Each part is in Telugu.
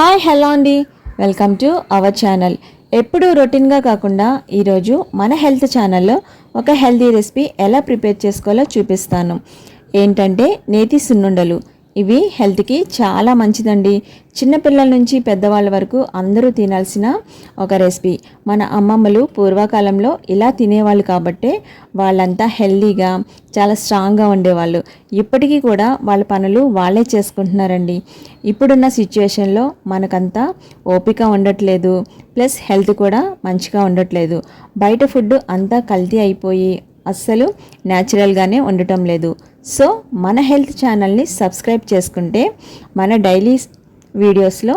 హాయ్ హలో అండి. Welcome to our channel. ఎప్పుడూ రొటీన్గా కాకుండా ఈరోజు మన హెల్త్ ఛానల్లో ఒక హెల్తీ రెసిపీ ఎలా ప్రిపేర్ చేసుకోవాలో చూపిస్తాను. ఏంటంటే నేతి సున్నుండలు. ఇవి హెల్త్కి చాలా మంచిదండి. చిన్నపిల్లల నుంచి పెద్దవాళ్ళ వరకు అందరూ తినాల్సిన ఒక రెసిపీ. మన అమ్మమ్మలు పూర్వకాలంలో ఇలా తినేవాళ్ళు కాబట్టే వాళ్ళంతా హెల్తీగా చాలా స్ట్రాంగ్గా ఉండేవాళ్ళు. ఇప్పటికీ కూడా వాళ్ళ పనులు వాళ్ళే చేసుకుంటున్నారండి. ఇప్పుడున్న సిచ్యువేషన్లో మనకంతా ఓపిక ఉండట్లేదు. ప్లస్ హెల్త్ కూడా మంచిగా ఉండట్లేదు. బయట ఫుడ్ అంతా కల్తీ అయిపోయి అస్సలు న్యాచురల్గానే ఉండటం లేదు. సో మన హెల్త్ ఛానల్ని సబ్స్క్రైబ్ చేసుకుంటే మన డైలీ వీడియోస్లో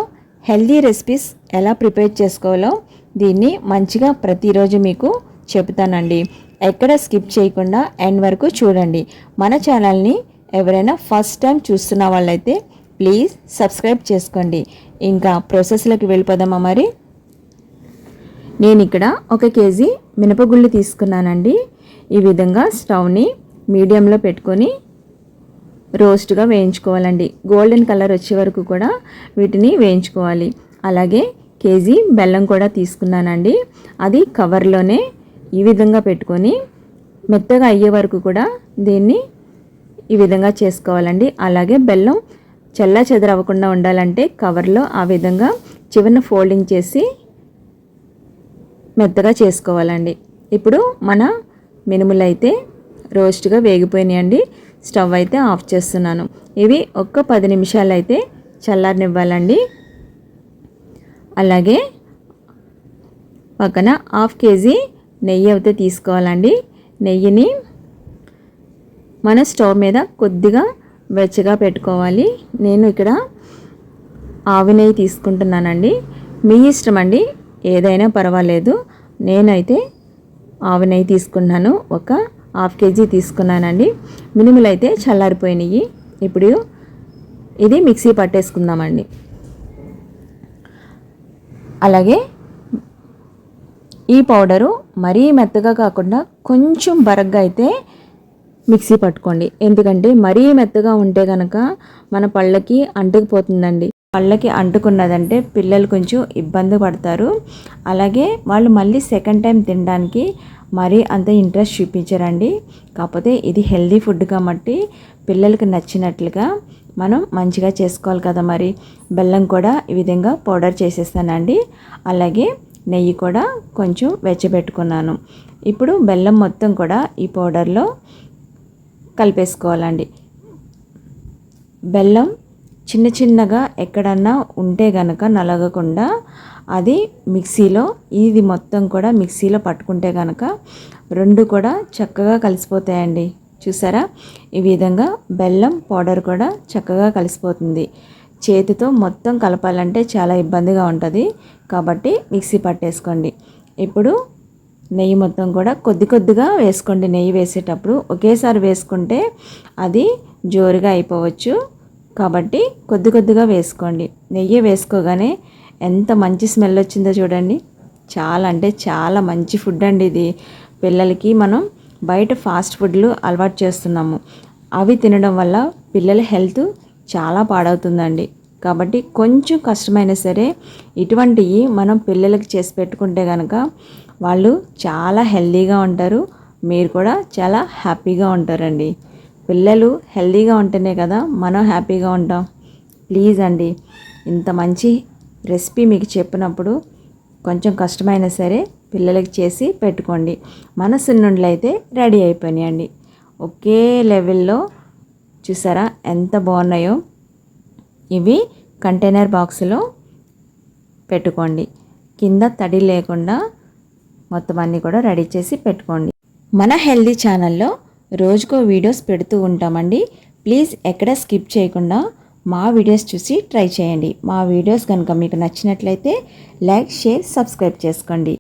హెల్దీ రెసిపీస్ ఎలా ప్రిపేర్ చేసుకోవాలో దీన్ని మంచిగా ప్రతిరోజు మీకు చెబుతానండి ఎక్కడ స్కిప్ చేయకుండా ఎండ్ వరకు చూడండి. మన ఛానల్ని ఎవరైనా ఫస్ట్ టైం చూస్తున్న వాళ్ళైతే ప్లీజ్ సబ్స్క్రైబ్ చేసుకోండి. ఇంకా ప్రాసెస్లోకి వెళ్ళిపోదామా మరి? నేను ఇక్కడ ఒక కేజీ మినపగుళ్ళు తీసుకున్నానండి. ఈ విధంగా స్టవ్ని మీడియంలో పెట్టుకొని రోస్ట్గా వేయించుకోవాలండి. గోల్డెన్ కలర్ వచ్చే వరకు కూడా వీటిని వేయించుకోవాలి. అలాగే కేజీ బెల్లం కూడా తీసుకున్నానండి. అది కవర్లోనే ఈ విధంగా పెట్టుకొని మెత్తగా అయ్యే వరకు కూడా దీన్ని ఈ విధంగా చేసుకోవాలండి. అలాగే బెల్లం చల్ల చెదరవ్వకుండా ఉండాలంటే కవర్లో ఆ విధంగా చివరిన ఫోల్డింగ్ చేసి మెత్తగా చేసుకోవాలండి. ఇప్పుడు మన మినుములు అయితే రోస్ట్గా వేగిపోయినాయండి. స్టవ్ అయితే ఆఫ్ చేస్తున్నాను. ఇవి ఒక్క పది నిమిషాలు అయితే చల్లారనివ్వాలండి. అలాగే పక్కన హాఫ్ కేజీ నెయ్యి అయితే తీసుకోవాలండి. నెయ్యిని మన స్టవ్ మీద కొద్దిగా వెచ్చగా పెట్టుకోవాలి. నేను ఇక్కడ ఆవి నెయ్యి తీసుకుంటున్నానండి. మీ ఇష్టం అండి ఏదైనా పర్వాలేదు. నేనైతే ఆవు నెయ్యి తీసుకున్నాను. ఒక హాఫ్ కేజీ తీసుకున్నానండి. మినుములు అయితే చల్లారిపోయినాయి ఇప్పుడు ఇది మిక్సీ పట్టేసుకుందామండి. అలాగే ఈ పౌడరు మరీ మెత్తగా కాకుండా కొంచెం బరగ్గా అయితే మిక్సీ పట్టుకోండి. ఎందుకంటే మరీ మెత్తగా ఉంటే కనుక మన పళ్ళకి అంటుకుపోతుందండి. పళ్ళకి అంటుకున్నదంటే పిల్లలు కొంచెం ఇబ్బంది పడతారు. అలాగే వాళ్ళు మళ్ళీ సెకండ్ టైం తినడానికి మరీ అంత ఇంట్రెస్ట్ చూపించరండి. కాకపోతే ఇది హెల్దీ ఫుడ్ కాబట్టి పిల్లలకి నచ్చినట్లుగా మనం మంచిగా చేసుకోవాలి కదా మరి. బెల్లం కూడా ఈ విధంగా పౌడర్ చేసేస్తానండి. అలాగే నెయ్యి కూడా కొంచెం వెచ్చబెట్టుకున్నాను. ఇప్పుడు బెల్లం మొత్తం కూడా ఈ పౌడర్లో కలిపేసుకోవాలండి. బెల్లం చిన్న చిన్నగా ఎక్కడన్నా ఉంటే గనక నలగకుండా అది మిక్సీలో ఇది మొత్తం కూడా మిక్సీలో పట్టుకుంటే కనుక రెండు కూడా చక్కగా కలిసిపోతాయండి. చూసారా? ఈ విధంగా బెల్లం పౌడర్ కూడా చక్కగా కలిసిపోతుంది. చేతితో మొత్తం కలపాలంటే చాలా ఇబ్బందిగా ఉంటుంది. కాబట్టి మిక్సీ పట్టేసుకోండి. ఇప్పుడు నెయ్యి మొత్తం కూడా కొద్ది కొద్దిగా వేసుకోండి. నెయ్యి వేసేటప్పుడు ఒకేసారి వేసుకుంటే అది జోరుగా అయిపోవచ్చు. కాబట్టి కొద్ది కొద్దిగా వేసుకోండి. నెయ్యి వేసుకోగానే ఎంత మంచి స్మెల్ వచ్చిందో చూడండి. చాలా అంటే చాలా మంచి ఫుడ్ అండి ఇది. పిల్లలకి మనం బయట ఫాస్ట్ ఫుడ్లు అలవాటు చేస్తున్నాము. అవి తినడం వల్ల పిల్లల హెల్త్ చాలా పాడవుతుందండి. కాబట్టి కొంచెం కష్టమైనా సరే ఇటువంటివి మనం పిల్లలకి చేసి పెట్టుకుంటే కనుక వాళ్ళు చాలా హెల్తీగా ఉంటారు. మీరు కూడా చాలా హ్యాపీగా ఉంటారండి. పిల్లలు హెల్దీగా ఉంటేనే కదా మనం హ్యాపీగా ఉంటాం. ప్లీజ్ అండి ఇంత మంచి రెసిపీ మీకు చెప్పినప్పుడు కొంచెం కష్టమైనా సరే పిల్లలకి చేసి పెట్టుకోండి. మన సున్నుండలు అయితే రెడీ అయిపోయినాయండి. ఒకే లెవెల్లో చూసారా ఎంత బాగున్నాయో? ఇవి కంటైనర్ బాక్స్లో పెట్టుకోండి. కింద తడి లేకుండా మొత్తం అన్నీ కూడా రెడీ చేసి పెట్టుకోండి. మన హెల్దీ ఛానల్లో రోజుకో వీడియోస్ పెడుతూ ఉంటామండి. ప్లీజ్ ఎక్కడ స్కిప్ చేయకుండా మా వీడియోస్ చూసి ట్రై చేయండి. మా వీడియోస్ కనుక మీకు నచ్చినట్లయితే లైక్ షేర్ సబ్స్క్రైబ్ చేసుకోండి.